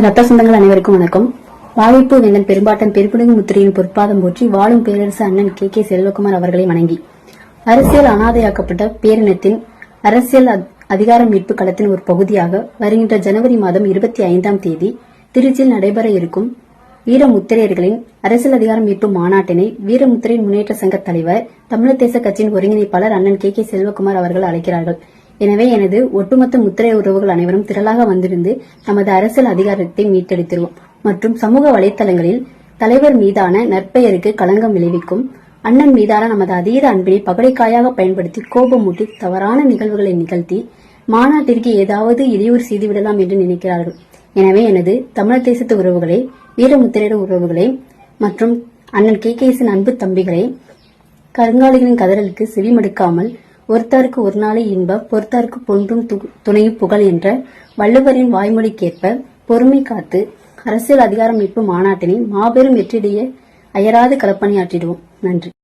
ரத்த சொந்தங்கள் அனைவருக்கும் வணக்கம். வாழைப்பு வேந்தன் பெரும்பாட்டன் பெருப்புடுங்கு முத்திரையின் பொற்பாதம் போற்றி வாழும் பேரரசு அண்ணன் கே. கே. செல்வகுமார் அவர்களை வணங்கி. அரசியல் அனாதையாக்கப்பட்ட பேரினத்தின் அரசியல் அதிகார மீட்பு களத்தின் ஒரு பகுதியாக வருகின்ற ஜனவரி மாதம் இருபத்தி ஐந்தாம் தேதி திருச்சியில் நடைபெற இருக்கும் வீரமுத்திரையர்களின் அரசியல் அதிகார மீட்பு மாநாட்டினை வீரமுத்திரையின் முன்னேற்ற சங்க தலைவர் தமிழர் தேச கட்சியின் ஒருங்கிணைப்பாளர் அண்ணன் கே. கே. செல்வகுமார் அவர்கள் அழைக்கிறார்கள். எனவே எனது ஒட்டுமொத்த முத்திரை உறவுகள் அனைவரும் திரளாக வந்திருந்து நமது அரசியல் அதிகாரத்தை மீட்டெடுத்திருவோம். மற்றும் சமூக வலைதளங்களில் தலைவர் மீதான நற்பெயருக்கு களங்கம் விளைவிக்கும் அண்ணன் மீதான நமது அதீத அன்பினை பகடைக்காயாக பயன்படுத்தி கோபமூட்டி தவறான நிகழ்வுகளை நிகழ்த்தி மாநாட்டிற்கு ஏதாவது இடையூறு செய்துவிடலாம் என்று நினைக்கிறார்கள். எனவே எனது தமிழர் தேசத்து உறவுகளை வீரமுத்திரையிட உறவுகளை மற்றும் அண்ணன் கே கேசின் அன்பு தம்பிகளை கருங்காலிகளின் கதறலுக்கு செவிமடுக்காமல் ஒருத்தாருக்கு ஒரு நாளை இன்பம் பொறுத்தாருக்கு பொன்றும் து- துணையும் புகழ் என்ற வள்ளுவரின் வாய்மொழிக்கேற்ப பொறுமை காத்து அரசியல் அதிகாரம் மீட்பு மாநாட்டினை மாபெரும் வெற்றிடைய அயராது களப்பணியாற்றிடுவோம். நன்றி.